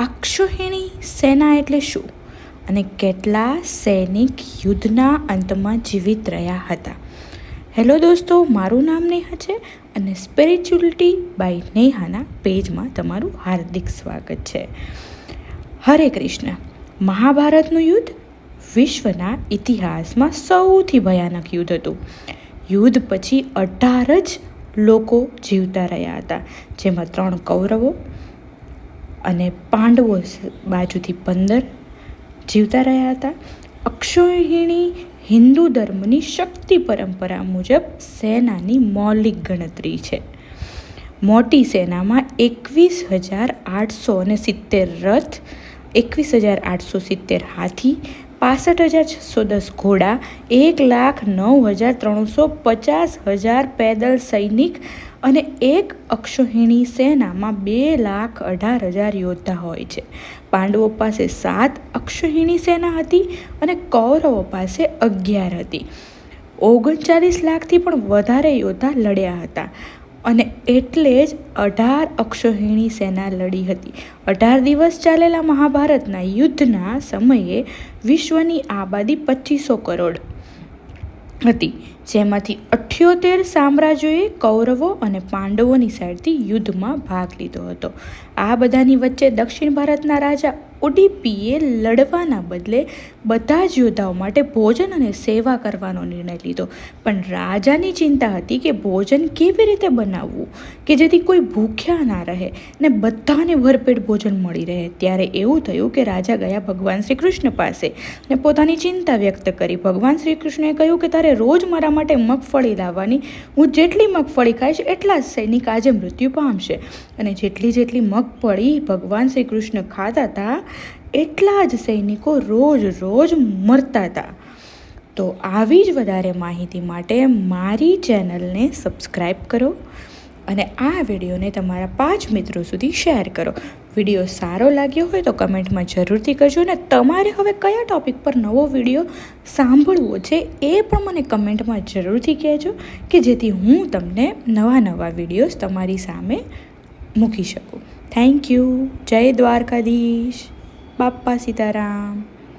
અક્ષોહિણી સેના એટલે શું? અને કેટલા સૈનિક યુદ્ધના અંતમાં જીવિત રહ્યા હતા? હેલો દોસ્તો, મારું નામ નેહા છે અને સ્પિરિચ્યુઅલિટી બાય નેહાના પેજમાં તમારું હાર્દિક સ્વાગત છે. હરે કૃષ્ણ. મહાભારતનું યુદ્ધ વિશ્વના ઇતિહાસમાં સૌથી ભયાનક યુદ્ધ હતું. યુદ્ધ પછી અઢાર જ લોકો જીવતા રહ્યા હતા, જેમાં ત્રણ કૌરવો અને પાંડવો બાજુથી પંદર જીવતા રહ્યા હતા. અક્ષોહિણી હિન્દુ ધર્મની શક્તિ પરંપરા મુજબ સેનાની મૌલિક ગણતરી છે. મોટી સેનામાં એકવીસ હજાર આઠસો અને સિત્તેર રથ, એકવીસ હજાર આઠસો સિત્તેર હાથી પાસઠ હજાર છસો દસ ઘોડા, એક લાખ નવ હજાર ત્રણસો પચાસ હજાર પેદલ સૈનિક અને એક અક્ષોહિણી સેનામાં બે લાખ અઢાર હજાર યોદ્ધા હોય છે. પાંડવો પાસે સાત અક્ષોહિણી સેના હતી અને કૌરવો પાસે અગિયાર હતી. ઓગણચાલીસ લાખથી પણ વધારે યોદ્ધા લડ્યા હતા. અને એટલે જ અઢાર અક્ષોહિણી સેના લડી હતી. અઢાર દિવસ ચાલેલા મહાભારતના યુદ્ધના સમયે વિશ્વની આબાદી પચીસો કરોડ હતી. જેમાંથી અઠ્યોતેર સામ્રાજ્યોએ કૌરવો અને પાંડવોની સાઈડથી યુદ્ધમાં ભાગ લીધો હતો. આ બધાની વચ્ચે દક્ષિણ ભારતના રાજા ઉડીપીએ લડવાના બદલે બધા જ યોદ્ધાઓ માટે ભોજન અને સેવા કરવાનો નિર્ણય લીધો. પણ રાજાની ચિંતા હતી કે ભોજન કેવી રીતે બનાવવું? કે જેથી કોઈ ભૂખ્યા ના રહે ને બધાને ભરપેટ ભોજન મળી રહે. ત્યારે એવું થયું કે રાજા ગયા ભગવાન શ્રી કૃષ્ણ પાસે ને પોતાની ચિંતા વ્યક્ત કરી. ભગવાન શ્રી કૃષ્ણએ કહ્યું કે તારે રોજ મારા માટે મગફળી લાવવાની. હું જેટલી મગફળી ખાઈશ એટલા જ સૈનિક આજે મૃત્યુ પામશે. અને જેટલી જેટલી મગફળી ભગવાન શ્રી કૃષ્ણ ખાતા હતા, એટલા જ સૈનિકો રોજ રોજ મરતા હતા. તો આવી જ વધારે માહિતી માટે મારી ચેનલને સબસ્ક્રાઈબ કરો અને આ વિડીયોને તમારા પાંચ મિત્રો સુધી શેર કરો. વીડિયો સારો લાગ્યો હોય તો કમેન્ટમાં જરૂરથી કરજો અને તમારે હવે કયા ટોપિક પર નવો વીડિયો સાંભળવો છે એ પણ મને કમેન્ટમાં જરૂરથી કહેજો કે જેથી હું તમને નવા નવા વિડીયોઝ તમારી સામે મૂકી શકું. થેન્ક યુ જય દ્વારકાધીશ. બાપ્પા સીતારામ.